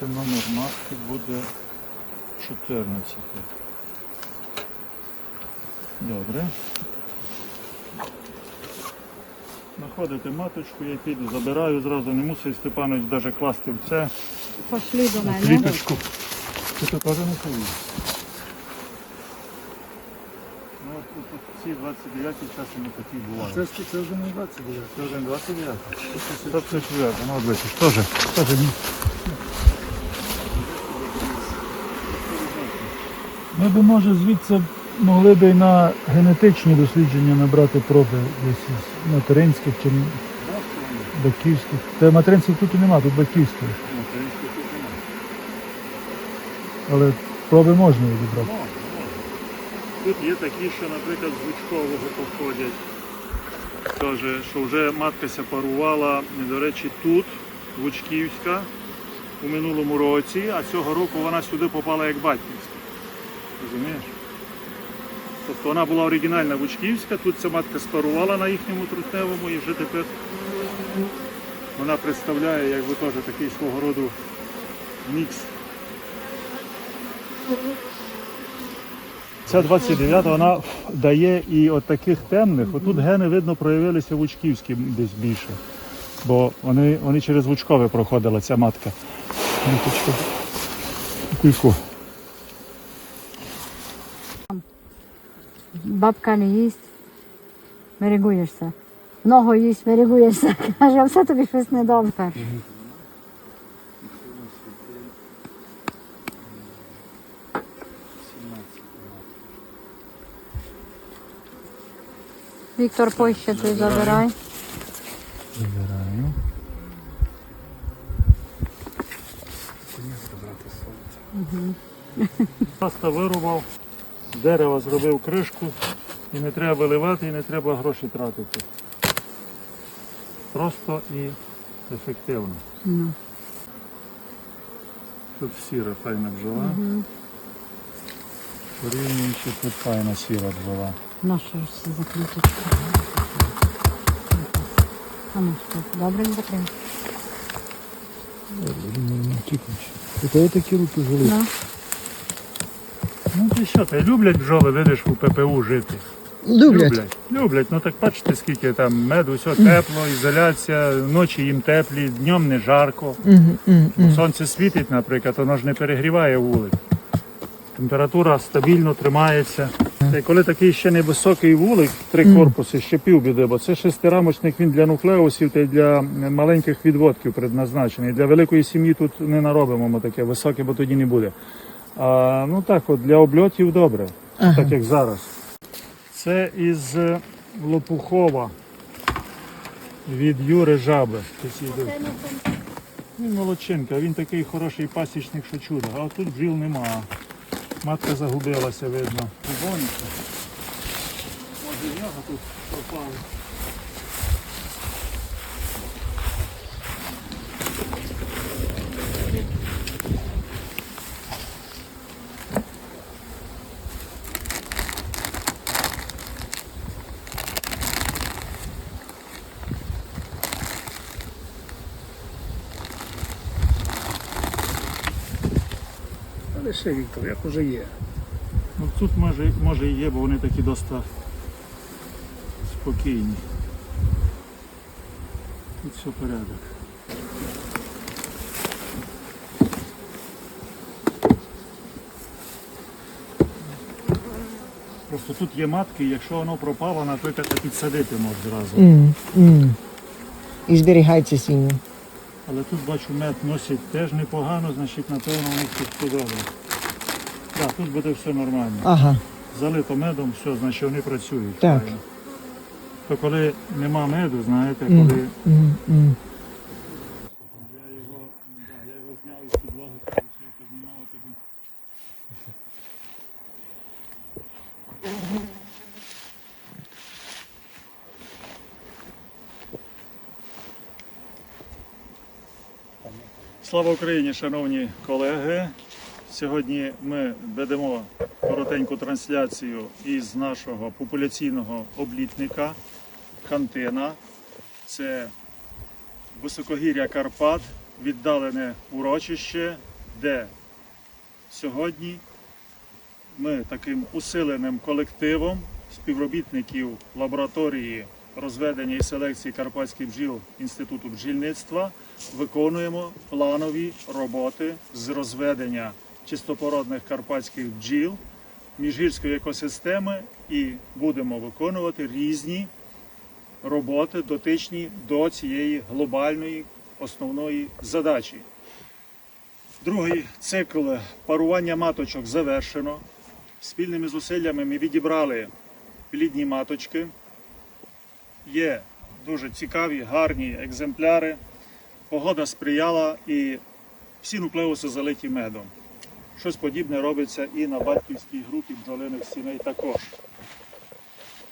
Це номер матки буде 14. Добре. Знаходите маточку, я піду, забираю зразу, не мусить Степанович навіть класти в це Пошли до мене. кліточку. Ти тут теж не ходиш? Ну, от тут, тут ці 29 часом не такі бувають. Це, ж- це вже не 29. Це вже 29. Це все чує, ну от бачиш, теж, теж ні. Ми б, може, звідси могли б і на генетичні дослідження набрати проби десь із материнських чи батьківських. Та материнських тут і нема, тут батьківських. Але проби можна відібрати. Тут є такі, що, наприклад, з Гучкового походять. Каже, що вже матка сепарувала, до речі, тут, Гучківська, у минулому році, а цього року вона сюди попала як батьківська. Розумієш? Тобто вона була оригінальна Гучківська, тут ця матка спарувала на їхньому трутневому і вже тепер вона представляє, якби теж такий свого роду мікс. Ця 29 вона дає і от таких темних. Отут гени, видно, проявилися вучківські десь більше. Бо вони, вони через вучкове проходила ця матка. Маточка. Бабка не їсть, мерегуєшся. Много їсть, мерегуєшся. Каже, а все тобі щось недобре. Віктор, поще ти забирай. Забираю. Паста вирубав, дерево зробив кришку, і не треба виливати, і не треба гроші тратити. Просто і ефективно. Ну. Тут сіра файна бджола. Порівнюючи, тут файна сіра бджола. На що ж це за? А ну що, добре не закрив? Це є такі руки жили. Ну. Ну ти що, ти люблять бджоли, видиш, у ППУ жити. Люблять. Люблять. Люблять. Ну так бачите, скільки там меду, все тепло, ізоляція, ночі їм теплі, днем не жарко. Бо Сонце світить, наприклад, воно ж не перегріває вулик. Температура стабільно тримається. Й коли такий ще невисокий вулик, три корпуси, ще півбіди, бо це шестирамочник він для нуклеусів та й для маленьких відводків предназначений. Для великої сім'ї тут не наробимо ми таке високе, бо тоді не буде. А, ну так, от для обльотів добре, так як зараз. Це із е, Лопухова від Юри Жаби. Він молодчинка, він такий хороший пасічник, що чудо. А тут бджіл нема. Матка загубилася, видно. Бубонька. Може в тут пропали. Ще Віктор, як уже є. Ну тут може, може і є, бо вони такі доста спокійні. Тут все порядок. Просто тут є матки, якщо воно пропало, наприклад, то підсадити може зразу. М, м. І зберігається сім'я. Але тут бачу мед носять теж непогано, значить напевно у них тут все добре. Так, тут буде все нормально. Ага. Залито медом, все, значить вони працюють. Так. То коли нема меду, знаєте, коли Mm м. я його, да, я його зняв із підлоги, тому що я познімав тоді. Слава Україні, шановні колеги. Сьогодні ми ведемо коротеньку трансляцію із нашого популяційного облітника Хантина. Це високогір'я Карпат, віддалене урочище, де сьогодні ми таким усиленим колективом співробітників лабораторії розведення і селекції карпатських бджіл Інституту бджільництва виконуємо планові роботи з розведення чистопородних карпатських бджіл міжгірської екосистеми і будемо виконувати різні роботи, дотичні до цієї глобальної основної задачі. Другий цикл парування маточок завершено. Спільними зусиллями ми відібрали плідні маточки. Є дуже цікаві, гарні екземпляри. Погода сприяла і всі нуклеуси залиті медом. Щось подібне робиться і на батьківській групі бджолиних сімей також.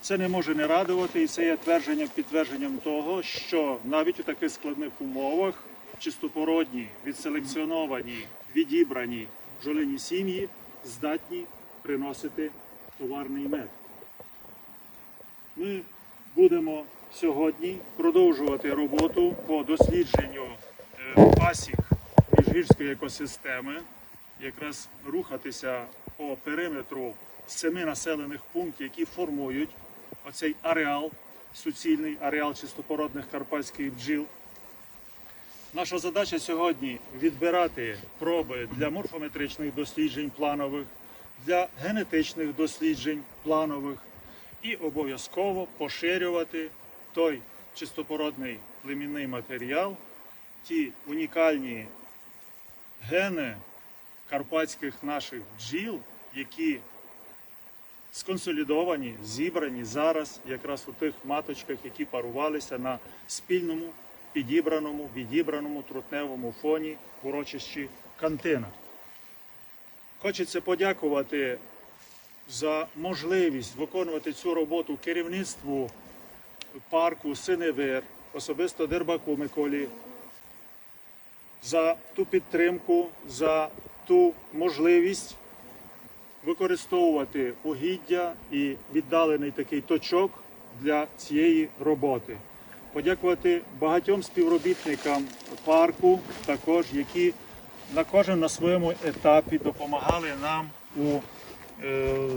Це не може не радувати, і це є твердженням підтвердженням того, що навіть у таких складних умовах чистопородні, відселекціоновані, відібрані бджолині сім'ї здатні приносити товарний мед. Ми будемо сьогодні продовжувати роботу по дослідженню е, пасік міжгірської екосистеми, якраз рухатися по периметру семи населених пунктів, які формують оцей ареал, суцільний ареал чистопородних карпатських бджіл. Наша задача сьогодні відбирати проби для морфометричних досліджень планових, для генетичних досліджень планових і обов'язково поширювати той чистопородний племінний матеріал, ті унікальні гени карпатських наших бджіл, які сконсолідовані, зібрані зараз якраз у тих маточках, які парувалися на спільному підібраному, відібраному трутневому фоні урочищі Кантина. Хочеться подякувати за можливість виконувати цю роботу керівництву парку Синевир, особисто Дербаку Миколі, за ту підтримку, за ту можливість використовувати угіддя і віддалений такий точок для цієї роботи. Подякувати багатьом співробітникам парку, також які на кожен на своєму етапі допомагали нам у,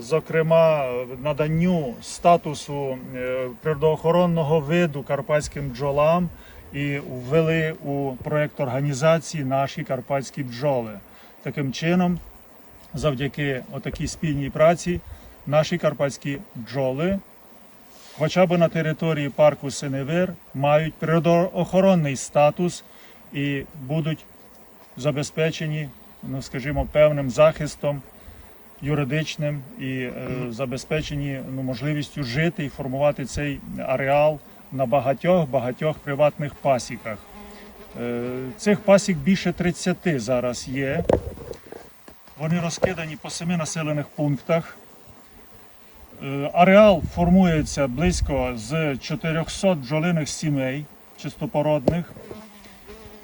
зокрема, наданню статусу е, природоохоронного виду карпатським бджолам і ввели у проєкт організації наші карпатські бджоли. Таким чином, завдяки отакій спільній праці, наші карпатські бджоли хоча б на території парку Синевир мають природоохоронний статус і будуть забезпечені, ну скажімо, певним захистом юридичним і е, забезпечені ну, можливістю жити і формувати цей ареал на багатьох багатьох приватних пасіках. Е, цих пасік більше 30 зараз є. Вони розкидані по семи населених пунктах. Е, Ареал формується близько з 400 бджолиних сімей чистопородних.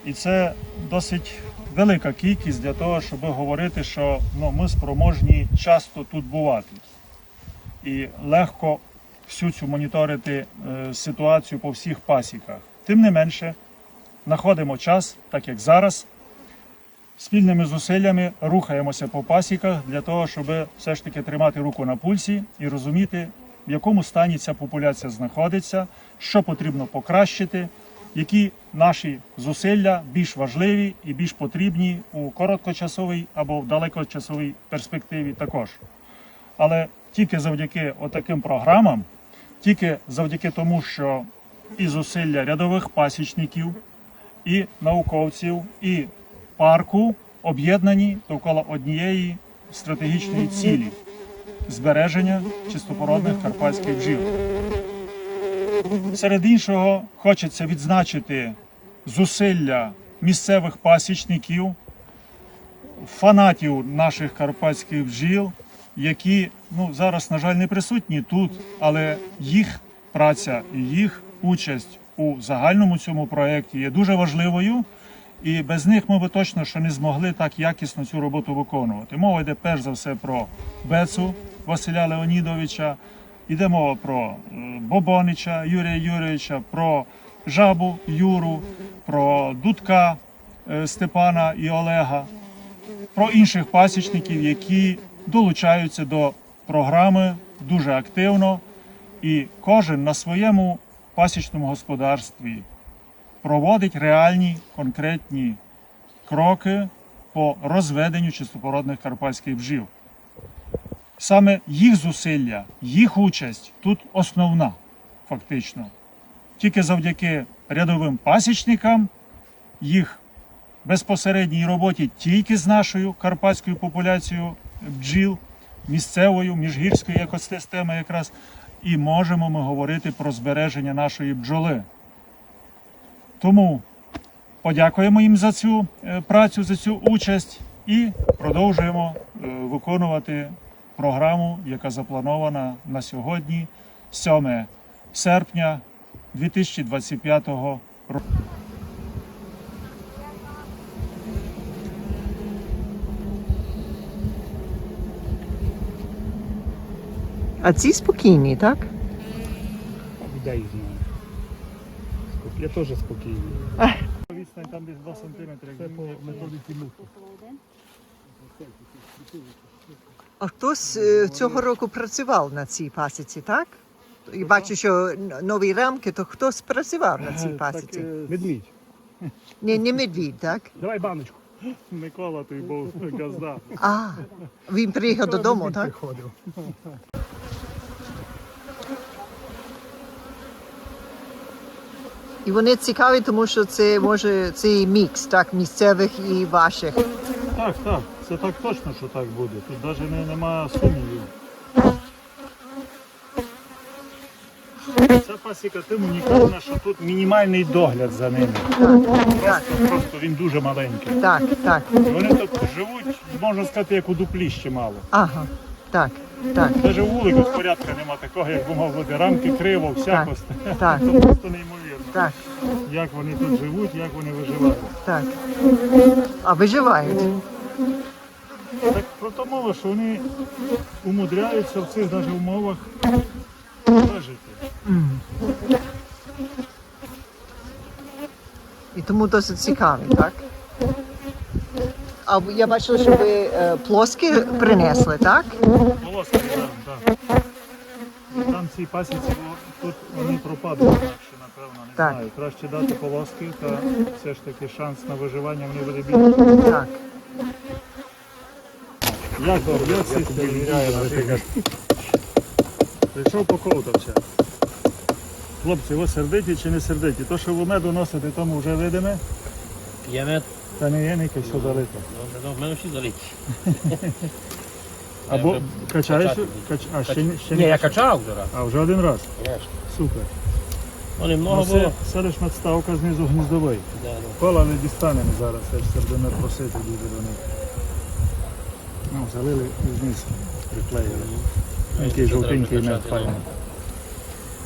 І це досить велика кількість для того, щоб говорити, що ну, ми спроможні часто тут бувати. І легко всю цю моніторити е, ситуацію по всіх пасіках. Тим не менше, знаходимо час, так як зараз, спільними зусиллями рухаємося по пасіках для того, щоб все ж таки тримати руку на пульсі і розуміти, в якому стані ця популяція знаходиться, що потрібно покращити, які наші зусилля більш важливі і більш потрібні у короткочасовій або в далекочасовій перспективі також. Але тільки завдяки отаким програмам, тільки завдяки тому, що і зусилля рядових пасічників, і науковців, і парку об'єднані довкола однієї стратегічної цілі збереження чистопородних карпатських бджіл. Серед іншого, хочеться відзначити зусилля місцевих пасічників, фанатів наших карпатських бджіл, які ну, зараз, на жаль, не присутні тут, але їх праця і їх участь у загальному цьому проєкті є дуже важливою. І без них ми би точно що не змогли так якісно цю роботу виконувати. Мова йде перш за все про Бецу Василя Леонідовича, йде мова про е, Бобонича Юрія Юрійовича, про Жабу Юру, про Дудка е, Степана і Олега, про інших пасічників, які долучаються до програми дуже активно, і кожен на своєму пасічному господарстві проводить реальні конкретні кроки по розведенню чистопородних карпатських бджіл. Саме їх зусилля, їх участь тут основна, фактично. Тільки завдяки рядовим пасічникам, їх безпосередній роботі тільки з нашою карпатською популяцією бджіл, місцевою, міжгірською екосистеми якраз, і можемо ми говорити про збереження нашої бджоли. Тому подякуємо їм за цю е, працю, за цю участь і продовжуємо е, виконувати програму, яка запланована на сьогодні, 7 серпня 2025 року. А ці спокійні, так? Людей знаю. Я теж спокійний. Відстань там десь 2 см. Це по методиці мухи. А хтось е, цього року працював на цій пасіці, так? І бачу, що нові рамки, то хтось працював на цій пасіці. Медмідь. Не, не медвідь, так? Давай баночку. Микола, той був газда. А, він приїхав додому, так? Приходив. І вони цікаві, тому що це може цей мікс, так, місцевих і ваших. Так, так. Це так точно, що так буде. Тут навіть не, нема сумнівів. Ця пасіка тим унікальна, що тут мінімальний догляд за ними. Так, Просто він дуже маленький. так, так. І Вони тут живуть, можна сказати, як у дуплі ще мало. Ага, так, так, Навіть у вулику порядку нема такого, як би мав бути. Рамки криво, всяко. так, Це просто неймовірно. так, Як вони тут живуть, як вони виживають. так. А виживають. Так про то мова, що вони умудряються в цих навіть умовах вижити. І тому досить цікаві, так? А я бачила, що ви е, плоскі принесли, так? Волоски так. І Там ці пасіці, бо тут вони пропадуть інакше, напевно, не Так. знаю. Краще дати полоски, та все ж таки шанс на виживання вони буде більше. Так. Як як наприклад. Прийшов поковтався. Хлопці, ви сердиті чи не сердиті? То, що ви меду носите, тому вже видиме, П'ємет, та не є ніке, що залито. ну, ну, в мене всі залиті. Або качаєш, кач... а ще, не- ще Ні, не я качав? вже раз, А вже один раз. конечно. Супер. Ну, много це було. селищна ставка знизу гніздовий. Да, да. Кола не дістанемо зараз, це ж сердиме просити дуже до них. Ну, залили і вниз приклеїли. Це жовтенький ну.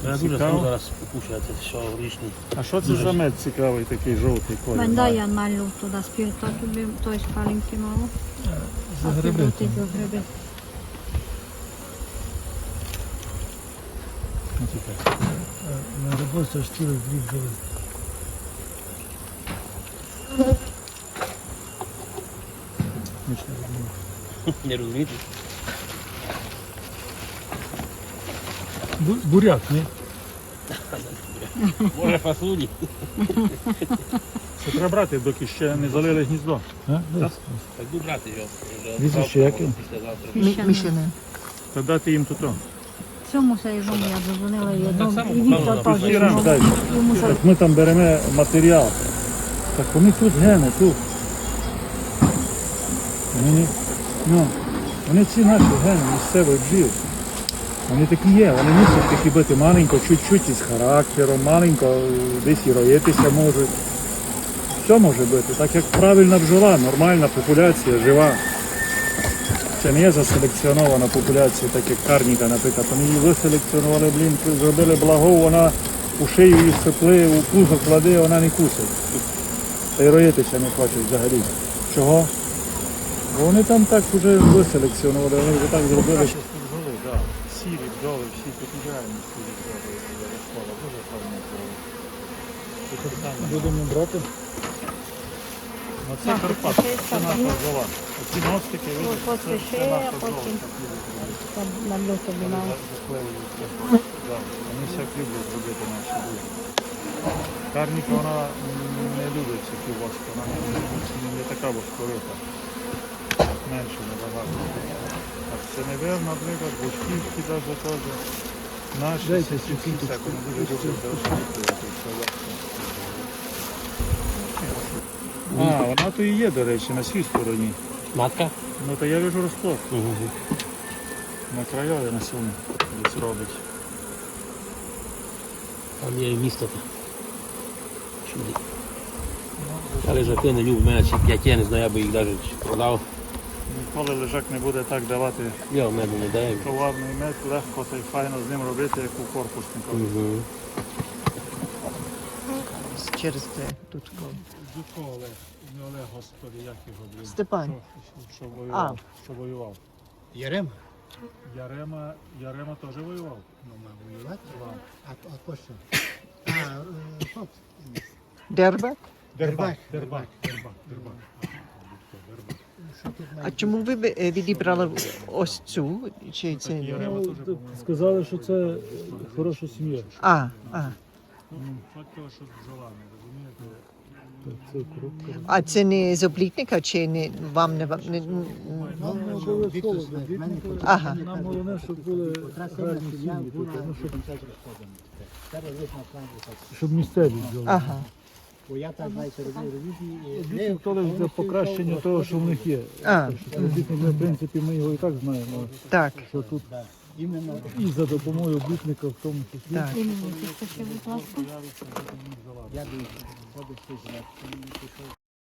Я дуже Цікаво. зараз покушати, що річний. А що це за мед цікавий, такий жовтий колір? Дай я налью туди спирта, тобі той спаленки мало. За А ти гриби. за гриби. Ну, цікаво. На роботі аж цілий гріб залив. Нічого не. Розумієте? Бу- Буряк, ні? Може фасолі. Це треба брати, доки ще не залили гніздо. А? Десь. Так буду брати його. вже Прізвище завтра, яке? післязавтра. Та дати їм тут. Цьому се йому я задзвонила і Так само одному, і Віктор показано, теж Всі рам йому. Йому се Так ми там беремо матеріал. Так вони тут гени, тут. Вони, ну, вони ці наші гени, місцеві бджіл. Вони такі є, вони мусять такі бути маленько, чуть-чуть із характером, маленько е, десь і роїтися можуть. Все може бути, так як правильна бджола, нормальна популяція, жива. Це не є заселекціонована популяція, так як карніка, наприклад. Вони її виселекціонували, блін, зробили благо, вона у шию її сцепли, у пузо кладе, вона не кусить. Та й роїтися не хоче взагалі. Чого? Бо вони там так вже виселекціонували, вони вже так зробили. Що бджоли, так. Сірі бджоли, всі популярні сірі бджоли. Школа, дуже бджола. Будемо брати. Ну це Карпат, це наша зола. Оці мостики, От видите, це, наша зола. там на мав. Да, Вони всяк люблять робити наші люди. Карніка вона не любить цю воску, вона не, така восковита. Менше набагато. А це не вер, наприклад, бушківки навіть теж. Наші Дайте сусідки цю всяко не дуже люблять. А, вона то і є, до речі, на цій стороні. Матка? Ну то я вижу розплод. Угу. На крайові на сумі десь робить. Там є місто. Чуди. Але жаки не люблю, в мене ще п'ять, я не знаю, я би їх навіть продав. Ніколи лежак не буде так давати Я меду не даю. товарний мед, легко та й файно з ним робити, як у корпуснику. Угу. Через це тут. Дудко Олег, не Олег, господи, як його блін. Степан. Що, що воював? Що воював? Ярем? Ярема, Ярема теж воював. Ну, мав воювати. А, а по що? А, е, Дербак? Дербак. Дербак, Дербак, Дербак. А чому ви б, е, відібрали ось цю? Чи це? Ну, сказали, що це хороша сім'я. А, а. Ну, Факт того, що бджола, не розумієте? Так, Це крупка. А це не з облітника, чи не вам не, не, не- Ну, ну, обов'язково, тут- Ага. Нам головне, щоб були гарні сім'ї тут, ну, щоб, щоб місцеві взяли. Ага. Бо я так, знаєте, робив ревізії. і то лише для покращення того, що в них є. А. Дітник, в принципі, ми його і так знаємо. Так, Що тут Іменно і за допомогою бітника в тому числі. так. Іменно, ще, будь ласка. я хтось живе, він пішов